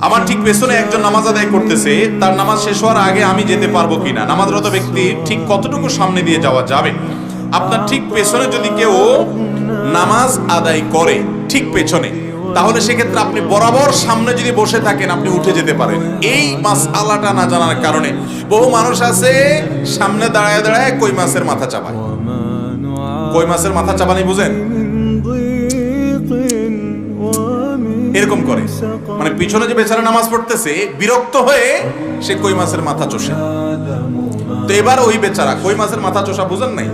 আমার ঠিক পেছনে একজন নামাজ আদায় করতেছে, তার নামাজ শেষ হওয়ার আগে আমি যেতে পারব কিনা? নামাজরত ব্যক্তি ঠিক কতটুকু সামনে দিয়ে যাওয়া যাবে? আপনার ঠিক পেছনে যদি কেউ নামাজ আদায় করে, ঠিক পেছনে, তাহলে সেক্ষেত্রে আপনি বরাবর সামনে যদি বসে থাকেন, আপনি উঠে যেতে পারেন। এই মাস আলাটা না জানার কারণে বহু মানুষ আছে, সামনে দাঁড়ায় দাঁড়ায় কই মাছের মাথা চাপায়? কই মাছের মাথা চাপানি বুঝেন? এরকম করে। মানে পিছনে যে বেচারা নামাজ পড়তেছে, বিরক্ত হয়ে সে কই মাছের মাথা চষে। তো এবার ওই বেচারা কই মাছের মাথা চষা বুঝেন নাই?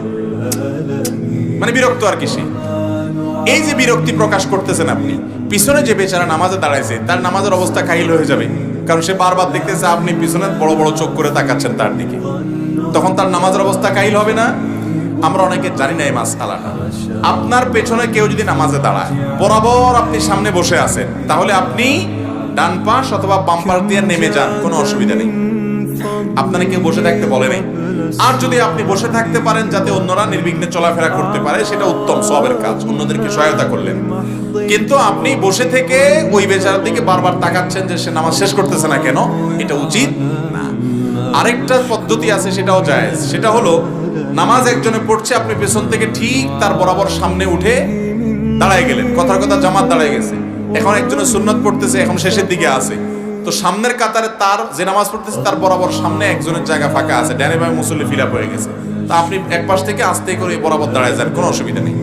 মানে বিরক্ত আর কি সে। এই যে বিরক্তি প্রকাশ করতেছেন আপনি, পিছনে যে বেচারা নামাজে দাঁড়াইছে, তার নামাজের অবস্থা কাহিল হয়ে যাবে। কারণ সে বারবার দেখতেছে আপনি পিছনে বড় বড় চোখ করে তাকাচ্ছেন তার দিকে। তখন তার নামাজের অবস্থা কাহিল হবে না? আমরা অনেকে জানি না এই মাস আপনার পেছনে কেউ যদি নামাজে দাঁড়ায়, বরাবর আপনি সামনে বসে আছেন, তাহলে আপনি ডান পাশ অথবা বাম পাশ দিয়ে নেমে যান, কোনো অসুবিধা নেই। আপনারা কেউ বসে থাকতে বলে নাই। আর যদি আপনি বসে থাকতে পারেন, যাতে অন্যরা নির্বিঘ্নে চলাফেরা করতে পারে, সেটা উত্তম সবের কাজ, অন্যদেরকে সহায়তা করলেন। কিন্তু আপনি বসে থেকে ওই বেচারার দিকে বারবার তাকাচ্ছেন যে সে নামাজ শেষ করতেছে না কেন, এটা উচিত না। আরেকটা পদ্ধতি আছে, সেটাও যায় সেটা হলো নামাজ একজনে পড়ছে, আপনি পেছন থেকে ঠিক তার বরাবর সামনে উঠে দাঁড়ায় গেলেন। কথার কথা জামাত দাঁড়ায় গেছে। এখন একজনের সুন্নত পড়তেছে, এখন শেষের দিকে আছে। তো সামনের কাতারে তার যে নামাজ পড়তেছে, তার বরাবর সামনে একজনের জায়গা ফাঁকা আছে। ডানে বামে মুসল্লি ফিল হয়ে গেছে। তা আপনি এক পাশ থেকে আস্তে করে বরাবর দাঁড়ায় যান, কোনো অসুবিধা নেই।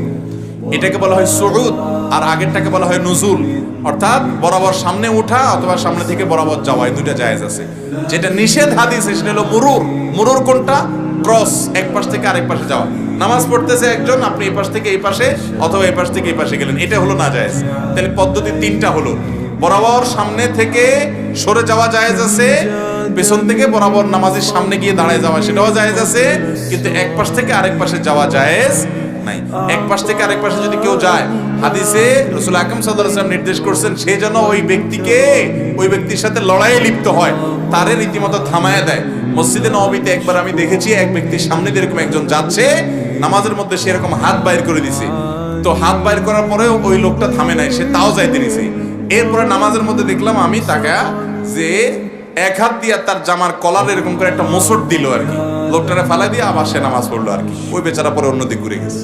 এটাকে বলা হয় সুরুদ আর আগেরটাকে বলা হয় নজুল। অর্থাৎ বরাবর সামনে ওঠা অথবা সামনে থেকে বরাবর যাওয়া, এই দুইটা জায়েজ আছে। যেটা নিষেধ হাদিস, সেটা হলো মুরুর। মুরুর কোনটা? ক্রস এক পাশ থেকে আরেক পাশে যাওয়া। নামাজ পড়তেছে একজন, আপনি এই পাশ থেকে এই পাশে অথবা এই পাশ থেকে এই পাশে গেলেন। এটা হলো না জায়েজ। তাহলে পদ্ধতি তিনটা হলো। বরাবর সামনে থেকে সরে যাওয়া জায়েজ আছে, পেছন থেকে বরাবর নামাজের সামনে গিয়ে দাঁড়ায় যাওয়া, সেটাও জায়েজ আছে, কিন্তু এক পাশ থেকে আরেক পাশে যাওয়া জায়েজ নাই। এক পাশ থেকে আরেক পাশে যদি কেউ যায়, হাদিসে রসুল আকরম সাল্লাল্লাহু নির্দেশ করছেন, সে যেন ওই ব্যক্তিকে, ওই ব্যক্তির সাথে লড়াইয়ে লিপ্ত হয়। তারে রীতিমতো থামায় দেয়। মসজিদে নবীতে একবার আমি দেখেছি, এক ব্যক্তির সামনে দিয়ে এরকম একজন যাচ্ছে, নামাজের মধ্যে সে এরকম হাত বাইর করে দিছে। তো হাত বাইর করার পরেও ওই লোকটা থামে নাই, সে তাও যাইতে নিছে এরপরে নামাজের মধ্যে দেখলাম আমি তাকা যে এক হাত দিয়ে তার জামার কলার এরকম করে একটা মোসট দিল আর কি। লোকটারে ফালাই দিয়ে আবার সে নামাজ পড়ল আর কি। ওই বেচারা পরে অন্য দিক ঘুরে গেছে।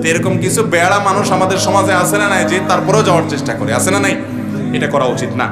তো এরকম কিছু বেড়া মানুষ আমাদের সমাজে আছে না নাই যে তারপরেও যাওয়ার চেষ্টা করে। আছে না নাই? এটা করা উচিত না।